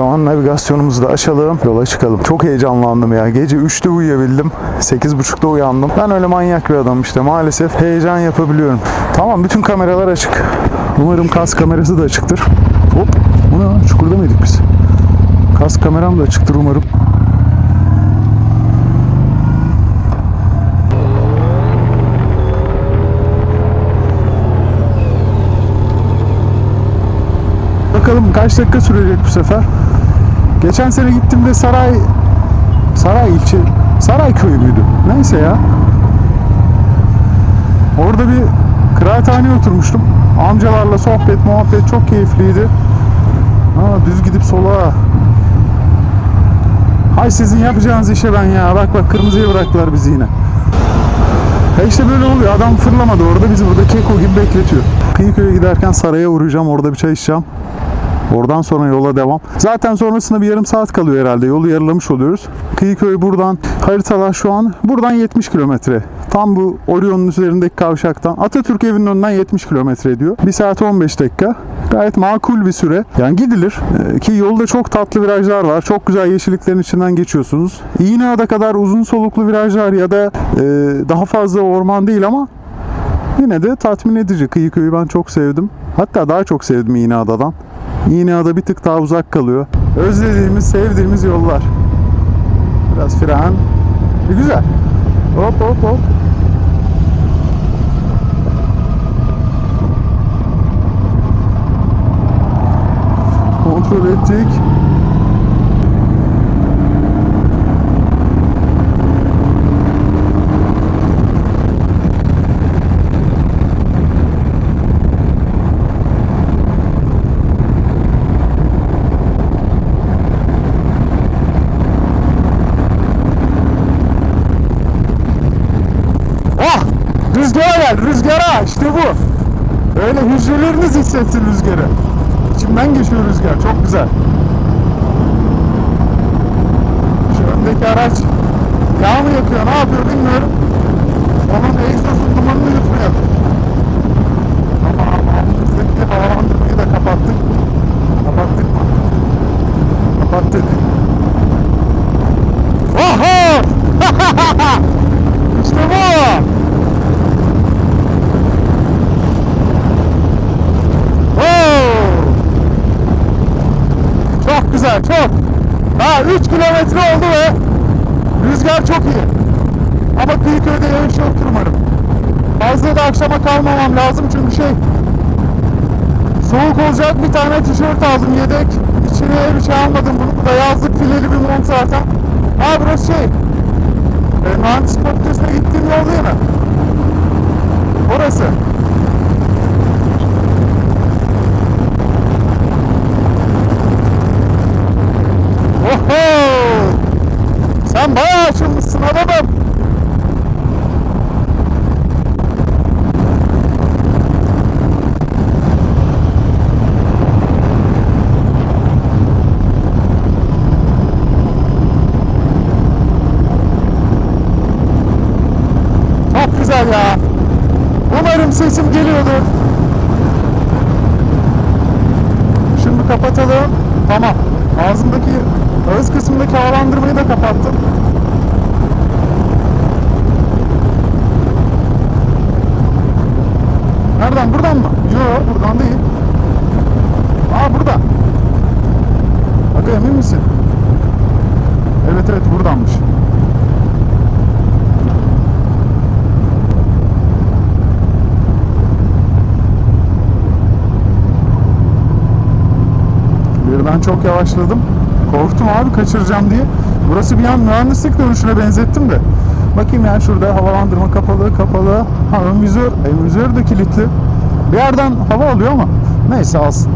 Zaman navigasyonumuzu da açalım. Yola çıkalım. Çok heyecanlandım ya. Gece 3'te uyuyabildim. 8.30'da uyandım. Ben öyle manyak bir adamım işte. Maalesef heyecan yapabiliyorum. Tamam bütün kameralar açık. Umarım kas kamerası da açıktır. Hop. Bu ne? Çukurda mıydık biz? Kas kameram da açıktır umarım. Bakalım kaç dakika sürecek bu sefer. Geçen sene gittiğimde Saray Saray ilçe Saray köyü müydü? Neyse ya. Orada bir kıraathaneye oturmuştum. Amcalarla sohbet muhabbet çok keyifliydi. Aa, düz gidip sola. Hay sizin yapacağınız işe ben ya. Bak bak kırmızıya bıraktılar bizi yine. Ya işte böyle oluyor. Adam fırlamadı orada. Bizi burada keko gibi bekletiyor. Kıyıköy'e giderken saraya uğrayacağım. Orada bir çay içeceğim. Oradan sonra yola devam. Zaten sonrasında bir yarım saat kalıyor herhalde. Yolu yarılamış oluyoruz. Kıyıköy buradan haritalar şu an buradan 70 kilometre. Tam bu Orion'un üzerindeki kavşaktan Atatürk evinin önünden 70 kilometre ediyor. 1 saat 15 dakika. Gayet makul bir süre. Yani gidilir. Ee, ki yolda çok tatlı virajlar var. Çok güzel yeşilliklerin içinden geçiyorsunuz. İğneada kadar uzun soluklu virajlar ya da e, daha fazla orman değil ama yine de tatmin edici. Kıyıköy'ü ben çok sevdim. Hatta daha çok sevdim İğneada'dan. İğneada bir tık daha uzak kalıyor. Özlediğimiz, sevdiğimiz yollar. Biraz fren. E, güzel. Hop hop hop. Kontrol ettik. Rüzgara gel, rüzgara! İşte bu. Öyle hücreleriniz hissetsin rüzgarı. İçimden geçiyor rüzgar, çok güzel. Şu öndeki araç yağ mı yakıyor, ne yapıyor bilmiyorum. Onun egzosun dumanını yutmuyor. Tamam, ağzımızdaki havalandırmayı da kapattık. Kapattık mı? Kapattık. Oho! işte bu! Oo! Çok güzel, çok. Ha 3 kilometre oldu ve rüzgar çok iyi. Ama Kıyıköy'de yağış yoktur umarım. Fazla da akşama kalmamam lazım çünkü şey soğuk olacak bir tane tişört aldım yedek. İçine bir şey almadım bunu. Bu da yazlık fileli bir mont zaten. Ha burası şey. E, mühendislik fakültesine gittiğim yol değil mi? Orası. Bayağı açılmışsın adamım. Çok güzel ya. Umarım sesim geliyordur. Şimdi kapatalım. Tamam. Ağzımdaki ağız kısmındaki havalandırmayı da kapattım. Nereden? Buradan mı? Yok, buradan değil. Aa buradan. Aga emin misin? Evet evet buradanmış. Birden çok yavaşladım. Korktum abi kaçıracağım diye. Burası bir an mühendislik dönüşüne benzettim de. Bakayım yani şurada havalandırma kapalı kapalı. Ha ön vizör, ön vizör de kilitli. Bir yerden hava alıyor ama neyse alsın.